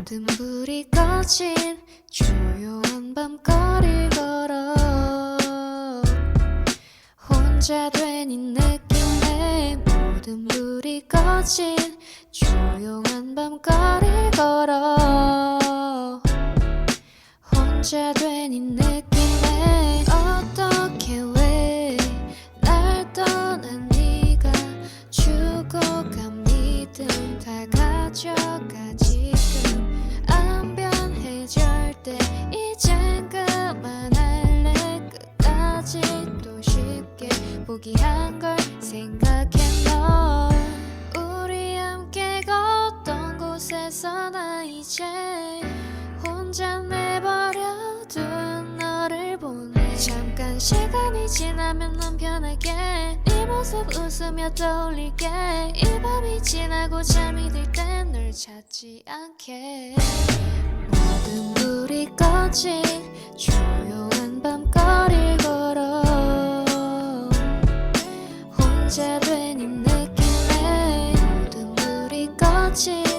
모든 불이 꺼진 조용한 밤거리를 걸어 혼자 된이 느낌에 모든 불이 꺼진 조용한 밤거리를 걸어 혼자 된이 느낌에 어떻게 왜 날 떠난 네가 죽어간 믿음 다 가져가 이젠 그만할래? 끝까지 또 쉽게 포기한 걸 생각해 너 우리 함께 걷던 곳에서 나 이제 혼자 내버려둔 너를 보내. 잠깐 시간이 지나면 넌 변하게 네 모습 웃으며 떠올릴게. 이 밤이 지나고 잠이 들 땐 널 찾지 않게 꺼진 조용한 밤거리를 걸어. 혼자 된이 느낌에 모든 불이 꺼진